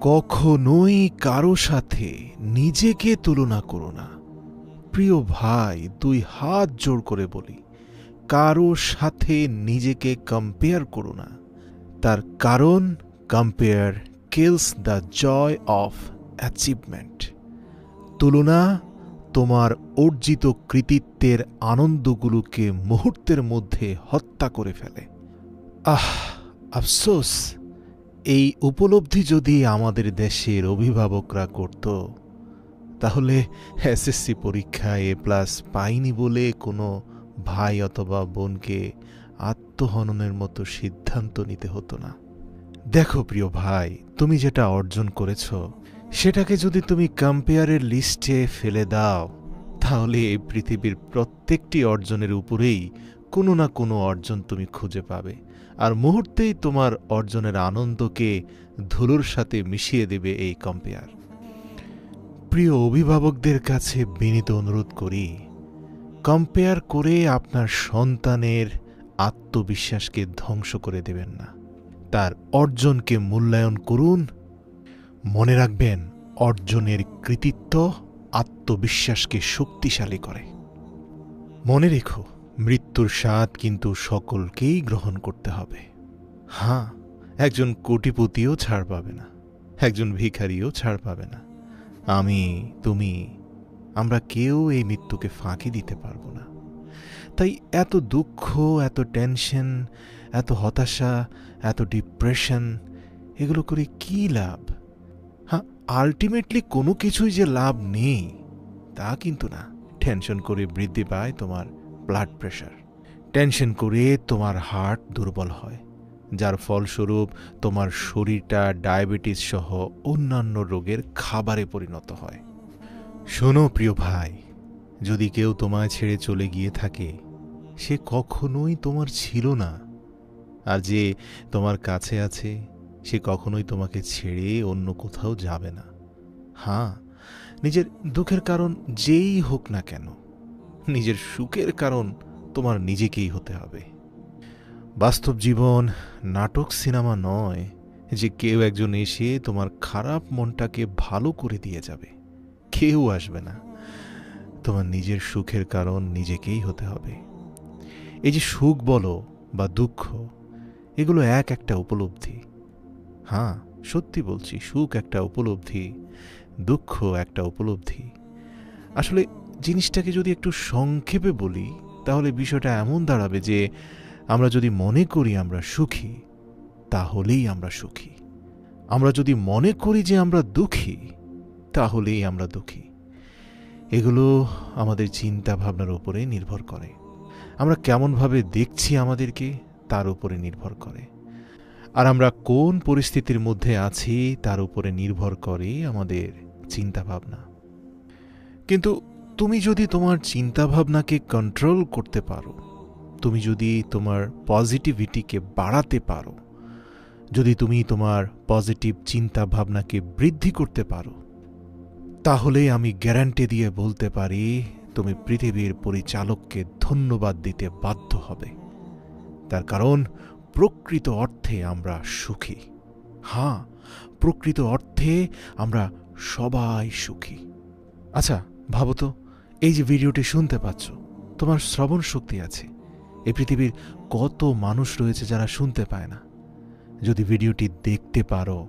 কখনোই কারও সাথে নিজেকে তুলনা করো না। প্রিয় ভাই, দুই হাত জোড় করে বলি, কারও সাথে নিজেকে কম্পেয়ার করো না। তার কারণ compare kills the joy of achievement তুলনা, তোমার অর্জিত কৃতিত্বের আনন্দগুলোকে মুহূর্তের মধ্যে হত্যা করে ফেলে। আহ, আফসোস! এই উপলব্ধি যদি আমাদের দেশের অভিভাবকরা করত, তাহলে এসএসসি পরীক্ষায় এ প্লাস পাইনি বলে কোনো ভাই অথবা বোনকে আত্মহননের মতো সিদ্ধান্ত নিতে হতো না। দেখো প্রিয় ভাই, তুমি যেটা অর্জন করেছ, সেটাকে যদি তুমি কম্পেয়ারের লিস্টে ফেলে দাও, তাহলে এই পৃথিবীর প্রত্যেকটি অর্জনের উপরেই কোনো না কোনো অর্জন তুমি খুঁজে পাবে। আর মুহূর্তেই তোমার অর্জনের আনন্দকে ধুলোর সাথে মিশিয়ে দেবে এই কম্পেয়ার প্রিয় অভিভাবকদের কাছে বিনীত অনুরোধ করি কম্পেয়ার করে আপনার সন্তানের আত্মবিশ্বাসকে ধ্বংস করে দেবেন না। তার অর্জনকে মূল্যায়ন করুন। মনে রাখবেন, অর্জনের কৃতিত্ব আত্মবিশ্বাসকে শক্তিশালী করে। মনে রেখো মৃত্যুর স্বাদ কিন্তু সকলকেই গ্রহণ করতে হবে। হ্যাঁ একজন কোটিপতিও ছাড় পাবে না, একজন ভিখারিও ছাড় পাবে না। আমি, তুমি, আমরা কেউ এই মৃত্যুকে ফাঁকি দিতে পারব না। তাই এত দুঃখ, এত টেনশন, এত হতাশা, এত ডিপ্রেশন, এগুলো করে কি লাভ? হ্যাঁ আলটিমেটলি কোনো কিছুই যে লাভ নেই, তা কিন্তু না। টেনশন করে বৃদ্ধি পায় তোমার ব্লাড প্রেশার টেনশন করে তোমার হার্ট দুর্বল হয়, যার ফলস্বরূপ তোমার শরীরটা ডায়াবেটিস সহ অন্যান্য রোগের খাবারে পরিণত হয়। শোনো প্রিয় ভাই, যদি কেউ তোমায় ছেড়ে চলে গিয়ে থাকে, সে কখনোই তোমার ছিল না। আর যে তোমার কাছে আছে, সে কখনোই তোমাকে ছেড়ে অন্য কোথাও যাবে না। হ্যাঁ নিজের দুঃখের কারণ যেই হোক না কেন নিজের সুখের কারণ তোমার নিজেকেই হতে হবে। বাস্তব জীবন নাটক সিনেমা নয় যে কেউ একজন এসে তোমার খারাপ মনটাকে ভালো করে দিয়ে যাবে। কেউ আসবে না। তোমার নিজের সুখের কারণ নিজেকেই হতে হবে। এই যে সুখ বলো বা দুঃখ, এগুলো এক একটা উপলব্ধি। হ্যাঁ সত্যি বলছি, সুখ একটা উপলব্ধি, দুঃখ একটা উপলব্ধি। আসলে জিনিসটাকে যদি একটু সংক্ষেপে বলি, তাহলে বিষয়টা এমন দাঁড়াবে যে, আমরা যদি মনে করি আমরা সুখী, তাহলেই আমরা সুখী। আমরা যদি মনে করি যে আমরা দুঃখী, তাহলেই আমরা দুঃখী। এগুলো আমাদের চিন্তা ভাবনার উপরে নির্ভর করে। আমরা কেমনভাবে দেখছি আমাদেরকে, তার উপরে নির্ভর করে। আর আমরা কোন পরিস্থিতির মধ্যে আছি, তার উপরে নির্ভর করে আমাদের চিন্তা ভাবনা কিন্তু তুমি যদি তোমার চিন্তাভাবনাকে কন্ট্রোল করতে পারো, তুমি যদি তোমার পজিটিভিটিকে বাড়াতে পারো, যদি তুমি তোমার পজিটিভ চিন্তা ভাবনাকে বৃদ্ধি করতে পারো, তাহলে আমি গ্যারান্টি দিয়ে বলতে পারি, তুমি পৃথিবীর পরিচালককে ধন্যবাদ দিতে বাধ্য হবে। তার কারণ, প্রকৃত অর্থে আমরা সুখী। হ্যাঁ প্রকৃত অর্থে আমরা সবাই সুখী। আচ্ছা ভাবো তো। এই যে ভিডিওটি শুনতে পাচ্ছ, তোমার শ্রবণ শক্তি আছে। এই পৃথিবীর কত মানুষ রয়েছে যারা শুনতে পায় না। যদি ভিডিওটি দেখতে পারো,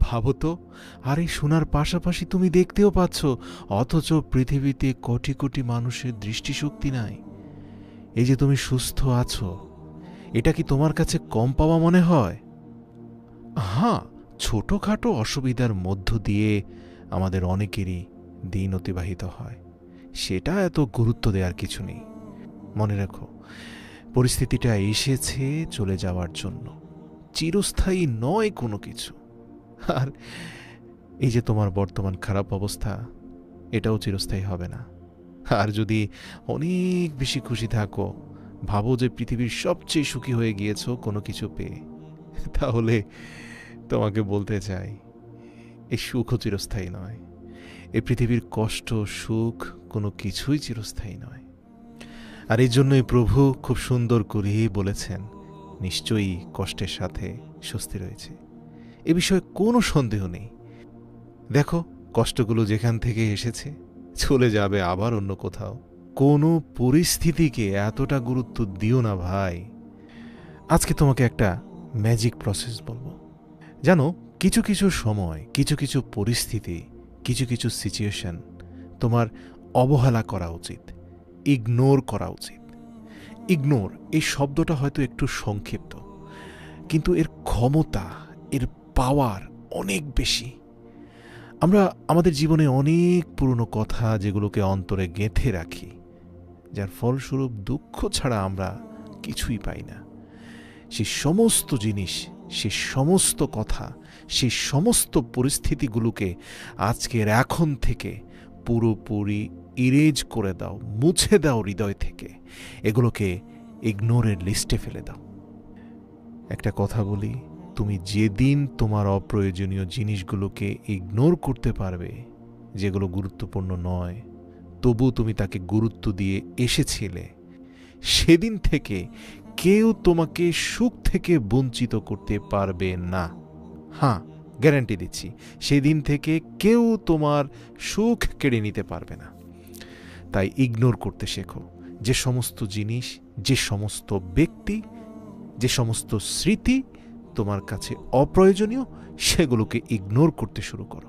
ভাবো তো, আর এই শোনার পাশাপাশি তুমি দেখতেও পাচ্ছ, অথচ পৃথিবীতে কোটি কোটি মানুষের দৃষ্টিশক্তি নাই। এই যে তুমি সুস্থ আছো, এটা কি তোমার কাছে কম পাওয়া মনে হয়? হ্যাঁ ছোটোখাটো অসুবিধার মধ্য দিয়ে আমাদের অনেকেরই দিন অতিবাহিত হয়। সেটা এত গুরুত্ব দেওয়ার কিছু নেই। মনে রাখো, পরিস্থিতিটা এসেছে চলে যাওয়ার জন্য। চিরস্থায়ী নয় কোনো কিছু। আর এই যে তোমার বর্তমান খারাপ অবস্থা, এটাও চিরস্থায়ী হবে না। আর যদি অনেক বেশি খুশি থাকো, ভাবো যে পৃথিবীর সবচেয়ে সুখী হয়ে গিয়েছো কোনো কিছু পেয়ে, তাহলে তোমাকে বলতে চাই, এই সুখও চিরস্থায়ী নয়। এই পৃথিবীর কষ্ট, সুখ কোনো কিছুই চিরস্থায়ী নয়। আর এই জন্যই প্রভু খুব সুন্দর করেই বলেছেন, নিশ্চয়ই কষ্টের সাথে স্বস্তি রয়েছে। এ বিষয়ে কোনো সন্দেহ নেই। দেখো, কষ্টগুলো যেখান থেকে এসেছে, চলে যাবে আবার অন্য কোথাও। কোনো পরিস্থিতিকে এতটা গুরুত্ব দিও না ভাই। আজকে তোমাকে একটা ম্যাজিক প্রসেস বলব। জানো, কিছু কিছু সময়, কিছু কিছু পরিস্থিতি কিছু কিছু সিচুয়েশন তোমার অবহেলা করা উচিত ইগনোর করা উচিত। ইগনোর এই শব্দটা হয়তো একটু সংক্ষিপ্ত, কিন্তু এর ক্ষমতা, এর পাওয়ার অনেক বেশি। আমরা, আমাদের জীবনে অনেক পুরনো কথা যেগুলোকে অন্তরে গেঁথে রাখি, যার ফলস্বরূপ দুঃখ ছাড়া আমরা কিছুই পাই না। সে সমস্ত জিনিস সে সমস্ত কথা, সে সমস্ত পরিস্থিতিগুলোকে আজকের এখন থেকে পুরোপুরি ইরেজ করে দাও, মুছে দাও হৃদয় থেকে। এগুলোকে ইগনোরের লিস্টে ফেলে দাও। একটা কথা বলি, তুমি যেদিন তোমার অপ্রয়োজনীয় জিনিসগুলোকে ইগনোর করতে পারবে, যেগুলো গুরুত্বপূর্ণ নয় তবু তুমি তাকে গুরুত্ব দিয়ে এসেছিলে, সেদিন থেকে কেউ তোমাকে সুখ থেকে বঞ্চিত করতে পারবে না। হ্যাঁ গ্যারান্টি দিচ্ছি, সেদিন থেকে কেউ তোমার সুখ কেড়ে নিতে পারবে না। তাই ইগনোর করতে শেখো, যে সমস্ত জিনিস, যে সমস্ত ব্যক্তি, যে সমস্ত স্মৃতি তোমার কাছে অপ্রয়োজনীয়, সেগুলোকে ইগনোর করতে শুরু করো।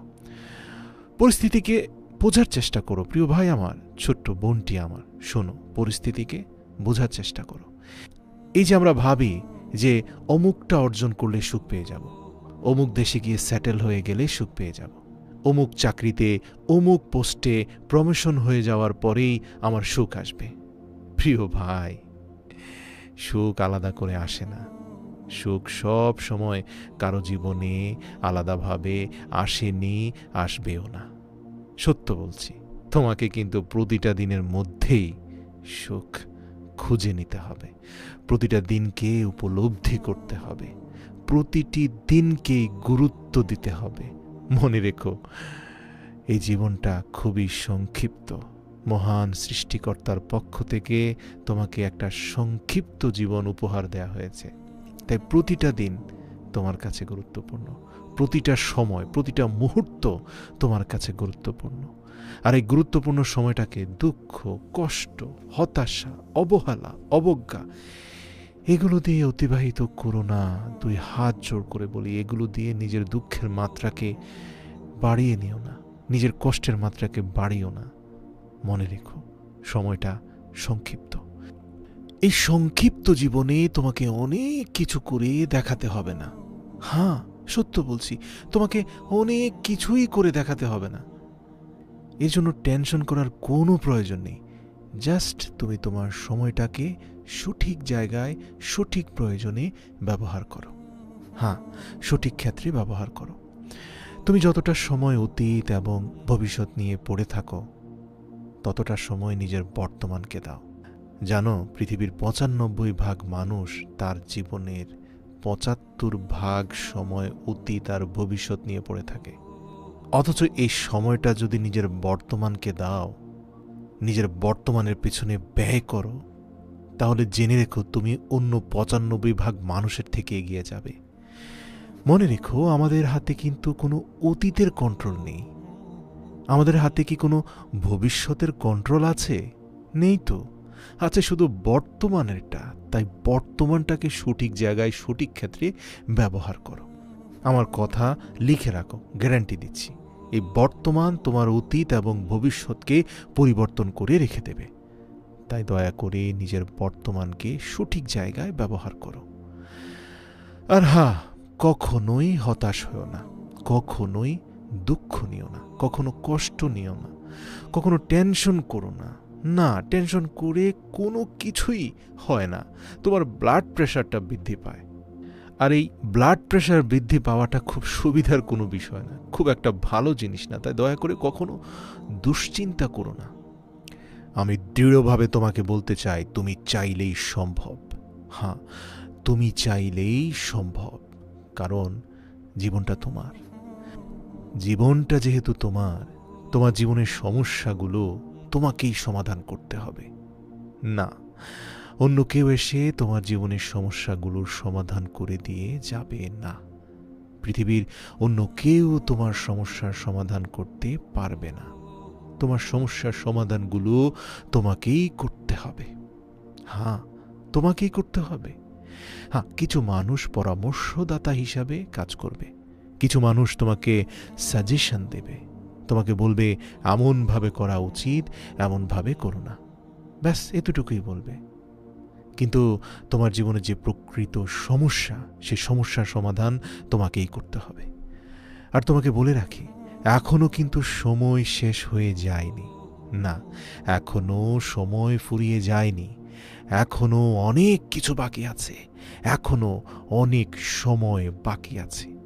পরিস্থিতিকে বোঝার চেষ্টা করো, প্রিয় ভাই আমার, ছোট্ট বোনটি আমার। শোনো, পরিস্থিতিকে বোঝার চেষ্টা করো। এই যে আমরা ভাবি যে অমুকটা অর্জন করলে সুখ পেয়ে যাব, অমুক দেশে গিয়ে সেটেল হয়ে গেলে সুখ পেয়ে যাব, অমুক চাকরিতে, অমুক পোস্টে প্রমোশন হয়ে যাওয়ার পরেই আমার সুখ আসবে। প্রিয় ভাই, সুখ আলাদা করে আসে না। সুখ সব সময় কারও জীবনে আলাদাভাবে আসেনি, আসবেও না। সত্য বলছি, তোমাকে কিন্তু প্রতিটা দিনের মধ্যেই সুখ খুঁজে নিতে হবে। প্রতিটা দিনকে উপলব্ধি করতে হবে। প্রতিটি দিনকে গুরুত্ব দিতে হবে। মনে রেখো, এই জীবনটা খুবই সংক্ষিপ্ত। মহান সৃষ্টিকর্তার পক্ষ থেকে তোমাকে একটা সংক্ষিপ্ত জীবন উপহার দেয়া হয়েছে। তাই প্রতিটা দিন তোমার কাছে গুরুত্বপূর্ণ। প্রতিটা সময়, প্রতিটা মুহূর্ত তোমার কাছে গুরুত্বপূর্ণ। আর এই গুরুত্বপূর্ণ সময়টাকে দুঃখ, কষ্ট, হতাশা, অবহেলা, অবজ্ঞা, এগুলো দিয়ে অতিবাহিত করো না। দুই হাত জোর করে বলি, এগুলো দিয়ে নিজের দুঃখের মাত্রাকে বাড়িয়ে নিও না। নিজের কষ্টের মাত্রাকে বাড়িও না। মনে রেখো, সময়টা সংক্ষিপ্ত। এই সংক্ষিপ্ত জীবনে তোমাকে অনেক কিছু করে দেখাতে হবে না। হ্যাঁ সত্য বলছি, তোমাকে অনেক কিছুই করে দেখাতে হবে না। এর জন্য টেনশন করার কোনো প্রয়োজন নেই। জাস্ট তুমি তোমার সময়টাকে সঠিক জায়গায়, সঠিক প্রয়োজনে ব্যবহার করো। হ্যাঁ সঠিক ক্ষেত্রে ব্যবহার করো। তুমি যতটা সময় অতীত এবং ভবিষ্যৎ নিয়ে পড়ে থাকো, ততটা সময় নিজের বর্তমানকে দাও। জানো, পৃথিবীর পঁচানব্বই ভাগ মানুষ তার জীবনের পঁচাত্তর ভাগ সময় অতীত আর ভবিষ্যৎ নিয়ে পড়ে থাকে। অথচ এই সময়টা যদি নিজের বর্তমানকে দাও, নিজের বর্তমানের পেছনে ব্যয় করো, তাহলে জেনে রেখো তুমি অন্য পঁচানব্বই ভাগ মানুষের থেকে এগিয়ে যাবে। মনে রেখো, আমাদের হাতে কিন্তু কোনো অতীতের কন্ট্রোল নেই। আমাদের হাতে কি কোনো ভবিষ্যতের কন্ট্রোল আছে? নেই তো। আছে শুধু বর্তমানেরটা, তাই বর্তমানটাকে সঠিক জায়গায়, সঠিক ক্ষেত্রে ব্যবহার করো। আমার কথা লিখে রাখো, গ্যারান্টি দিচ্ছি। এই বর্তমান তোমার অতীত এবং ভবিষ্যৎকে পরিবর্তন করে রেখে দেবে। তাই দয়া করে নিজের বর্তমানকে সঠিক জায়গায় ব্যবহার করো। আর হ্যাঁ কখনোই হতাশ হও না, কখনোই দুঃখ নিও না, কখনো কষ্ট নিও না, কখনো টেনশন করো না। না, টেনশন করে কোনো কিছুই হয় না। তোমার ব্লাড প্রেশারটা বৃদ্ধি পায়। আর এই ব্লাড প্রেশার বৃদ্ধি পাওয়াটা খুব সুবিধার কোনো বিষয় না। খুব একটা ভালো জিনিস না। তাই দয়া করে কখনো দুশ্চিন্তা করো না। আমি দৃঢ়ভাবে তোমাকে বলতে চাই, তুমি চাইলেই সম্ভব। হ্যাঁ তুমি চাইলেই সম্ভব। কারণ জীবনটা তোমার। জীবনটা যেহেতু তোমার তোমার জীবনের সমস্যাগুলো তোমাকেই সমাধান করতে হবে। না, অন্য কেউ এসে তোমার জীবনের সমস্যাগুলোর সমাধান করে দিয়ে যাবে না। পৃথিবীর অন্য কেউ তোমার সমস্যার সমাধান করতে পারবে না। তোমার সমস্যার সমাধানগুলো তোমাকেই করতে হবে। হ্যাঁ তোমাকেই করতে হবে। হ্যাঁ কিছু মানুষ পরামর্শদাতা হিসাবে কাজ করবে। কিছু মানুষ তোমাকে সাজেশন দেবে। তোমাকে বলবে, এমনভাবে করা উচিত, এমনভাবে করো না। ব্যাস, এতটুকুই বলবে। কিন্তু তোমার জীবনে যে প্রকৃত সমস্যা, সে সমস্যার সমাধান তোমাকেই করতে হবে। আর তোমাকে বলে রাখি এখনও কিন্তু সময় শেষ হয়ে যায়নি। না এখনও সময় ফুরিয়ে যায়নি। এখনও অনেক কিছু বাকি আছে। এখনও অনেক সময় বাকি আছে।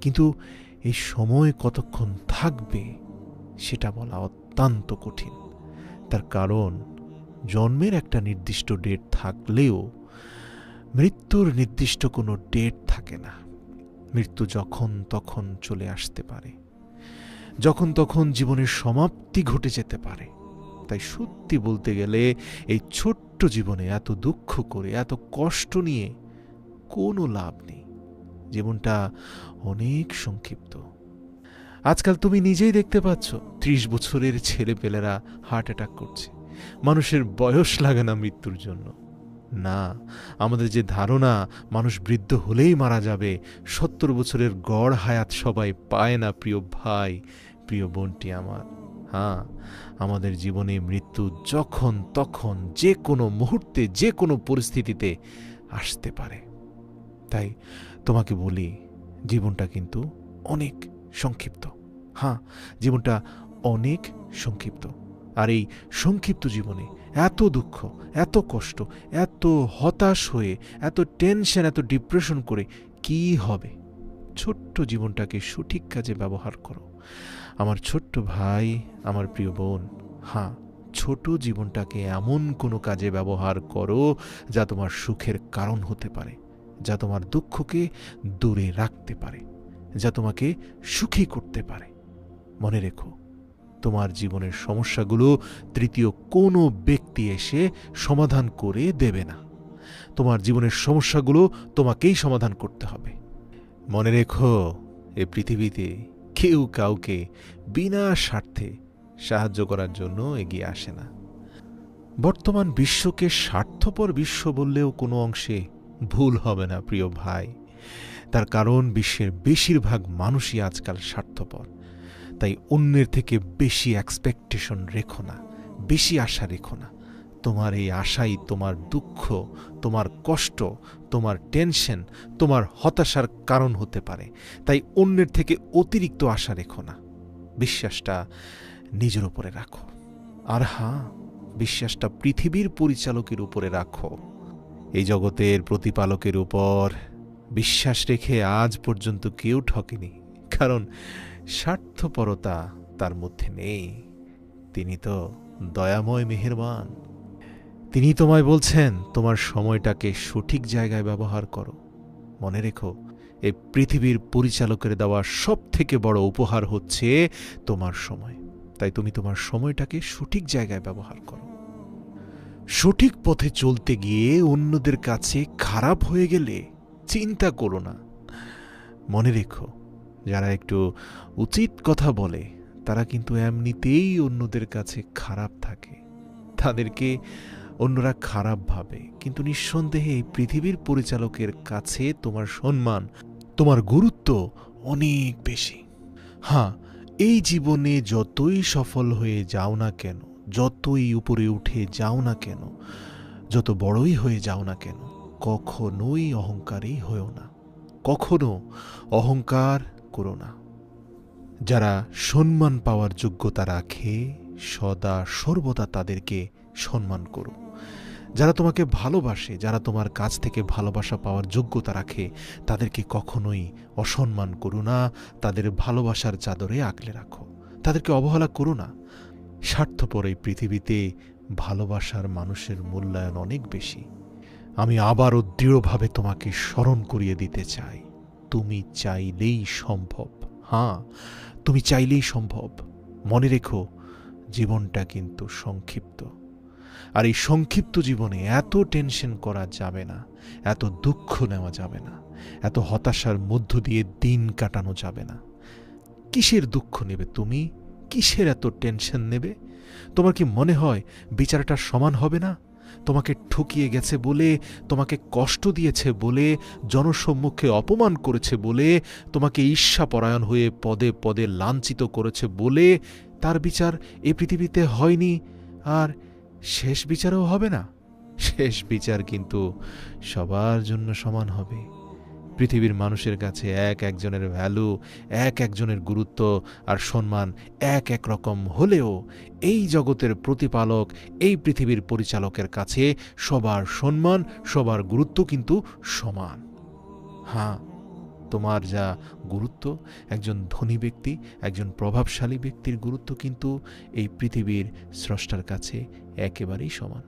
কিন্তু এই সময় কতক্ষণ থাকবে সেটা বলা অত্যন্ত কঠিন। তার কারণ, জন্মের একটা নির্দিষ্ট ডেট থাকলেও মৃত্যুর নির্দিষ্ট কোনো ডেট থাকে না। মৃত্যু যখন তখন চলে আসতে পারে। যখন তখন জীবনের সমাপ্তি ঘটে যেতে পারে। তাই সত্যি বলতে গেলে এই ছোট্ট জীবনে এত দুঃখ করে, এত কষ্ট নিয়ে কোনো লাভ নেই। জীবনটা অনেক সংক্ষিপ্ত। আজকাল তুমি নিজেই দেখতে পাচ্ছ, ত্রিশ বছরের ছেলেপেলেরা হার্ট অ্যাটাক করছে। মানুষের বয়স লাগে না মৃত্যুর জন্য। না, আমাদের যে ধারণা, মানুষ বৃদ্ধ হলেই মারা যাবে, সত্তর বছরের গড় হায়াত সবাই পায় না, প্রিয় ভাই, প্রিয় বোনটি আমার। হ্যাঁ আমাদের জীবনে মৃত্যু যখন তখন যে কোনো মুহূর্তে, যে কোনো পরিস্থিতিতে আসতে পারে। তাই তোমাকে বলি, জীবনটা কিন্তু অনেক সংক্ষিপ্ত। হ্যাঁ জীবনটা অনেক সংক্ষিপ্ত। আর এই সংক্ষিপ্ত জীবনে এত দুঃখ, এত কষ্ট, এত হতাশ হয়ে, এত টেনশন এত ডিপ্রেশন করে কি হবে? ছোট্ট জীবনটাকে সঠিক কাজে ব্যবহার করো। আমার ছোট্ট ভাই, আমার প্রিয় বোন হ্যাঁ ছোট জীবনটাকে এমন কোনো কাজে ব্যবহার করো যা তোমার সুখের কারণ হতে পারে, যা তোমার দুঃখকে দূরে রাখতে পারে। যা তোমাকে সুখী করতে পারে। মনে রেখো, তোমার জীবনের সমস্যাগুলো তৃতীয় কোনো ব্যক্তি এসে সমাধান করে দেবে না। তোমার জীবনের সমস্যাগুলো তোমাকেই সমাধান করতে হবে। মনে রেখো, এ পৃথিবীতে কেউ কাউকে বিনা স্বার্থে সাহায্য করার জন্য এগিয়ে আসে না। বর্তমান বিশ্বকে স্বার্থপর বিশ্ব বললেও কোনো অংশে ভুল হবে না, প্রিয় ভাই। তার কারণ বিশ্বের বেশিরভাগ মানুষই আজকাল স্বার্থপর। তাই অন্যের থেকে বেশি এক্সপেকটেশন রেখো না, বেশি আশা রেখো না। তোমার এই আশাই তোমার দুঃখ, তোমার কষ্ট, তোমার টেনশন তোমার হতাশার কারণ হতে পারে। তাই অন্যের থেকে অতিরিক্ত আশা রেখো না, বিশ্বাসটা নিজের উপরে রাখো। আর হ্যাঁ বিশ্বাসটা পৃথিবীর পরিচালকের উপরে রাখো। এই জগতের প্রতিপালকের উপর বিশ্বাস রেখে আজ পর্যন্ত কেউ ঠকেনি, কারণ স্বার্থপরতা তার মধ্যে নেই। তিনি তো দয়াময় মেহেরবান। তিনি তোমায় বলছেন, তোমার সময়টাকে সঠিক জায়গায় ব্যবহার করো। মনে রেখো এই পৃথিবীর পরিচালকের দেওয়া সব থেকে বড় উপহার হচ্ছে তোমার সময়। তাই তুমি তোমার সময়টাকে সঠিক জায়গায় ব্যবহার করো। সঠিক পথে চলতে গিয়ে অন্যদের কাছে খারাপ হয়ে গেলে চিন্তা করো না। মনে রেখো, যারা একটু উচিত কথা বলে, তারা কিন্তু এমনিতেই অন্যদের কাছে খারাপ থাকে। তাদেরকে অন্যরা খারাপ ভাবে, কিন্তু নিঃসন্দেহে এই পৃথিবীর পরিচালকের কাছে তোমার সম্মান, তোমার গুরুত্ব অনেক বেশি। হ্যাঁ এই জীবনে যতই সফল হয়ে যাও না কেন, যতই উপরে উঠে যাও না কেন, যত বড়ই হয়ে যাও না কেন কখনোই অহংকারী হয়েও না, কখনো অহংকার করো না। যারা সম্মান পাওয়ার যোগ্যতা রাখে, সদা সর্বদা তাদেরকে সম্মান করো। যারা তোমাকে ভালোবাসে, যারা তোমার কাছ থেকে ভালোবাসা পাওয়ার যোগ্যতা রাখে, তাদেরকে কখনোই অসম্মান করো না, তাদের ভালোবাসার চাদরে আঁকলে রাখো। তাদেরকে অবহেলা করো না। স্বার্থপর এই পৃথিবীতে ভালোবাসার মানুষের মূল্যায়ন অনেক বেশি। আমি আবারও দৃঢ়ভাবে তোমাকে স্মরণ করিয়ে দিতে চাই। তুমি চাইলেই সম্ভব। হ্যাঁ তুমি চাইলেই সম্ভব। মনে রেখো, জীবনটা কিন্তু সংক্ষিপ্ত। আর এই সংক্ষিপ্ত জীবনে এত টেনশন করা যাবে না, এত দুঃখ নেওয়া যাবে না, এত হতাশার মধ্য দিয়ে দিন কাটানো যাবে না। কিসের দুঃখ নেবে তুমি? কিসের এত টেনশন নেবে? তোমার কি মনে হয় বিচারটা সমান হবে না? তোমাকে ঠকিয়ে গেছে বলে, তোমাকে কষ্ট দিয়েছে বলে, জনসম্মুখে অপমান করেছে বলে, তোমাকে ঈর্ষাপরায়ণ হয়ে পদে পদে লাঞ্ছিত করেছে বলে, তার বিচার এ পৃথিবীতে হয়নি। আর শেষ বিচারও হবে না। শেষ বিচার কিন্তু সবার জন্য সমান হবে। পৃথিবীর মানুষের কাছে এক একজনের ভ্যালু এক একজনের গুরুত্ব আর সম্মান এক এক রকম হলেও এই জগতের প্রতিপালক, এই পৃথিবীর পরিচালকের কাছে সবার সম্মান, সবার গুরুত্ব কিন্তু সমান। হ্যাঁ তোমার যা গুরুত্ব, একজন ধনী ব্যক্তি, একজন প্রভাবশালী ব্যক্তির গুরুত্ব কিন্তু এই পৃথিবীর স্রষ্টার কাছে একেবারেই সমান।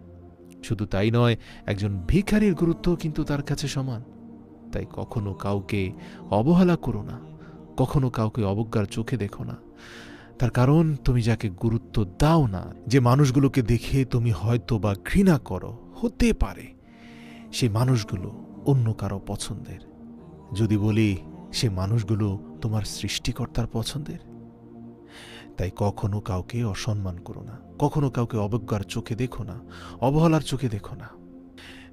শুধু তাই নয়, একজন ভিখারির গুরুত্ব কিন্তু তার কাছে সমান। তাই কখনো কাউকে অবহেলা করো না, কখনো কাউকে অবজ্ঞার চোখে দেখো না। তার কারণ, তুমি যাকে গুরুত্ব দাও না, যে মানুষগুলোকে দেখে তুমি হয়তো বা ঘৃণা করো, হতে পারে। সেই মানুষগুলো অন্য কারও পছন্দের। যদি বলি, সে মানুষগুলো তোমার সৃষ্টিকর্তার পছন্দের। তাই কখনো কাউকে অসম্মান করো না, কখনো কাউকে অবজ্ঞার চোখে দেখো না, অবহেলার চোখে দেখো না।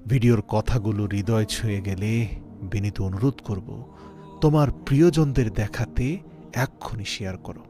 ভিডিওর কথাগুলো হৃদয় ছুঁয়ে গেলে বিনীত অনুরোধ করব তোমার প্রিয়জনদের দেখাতে এক্ষুনি শেয়ার করো।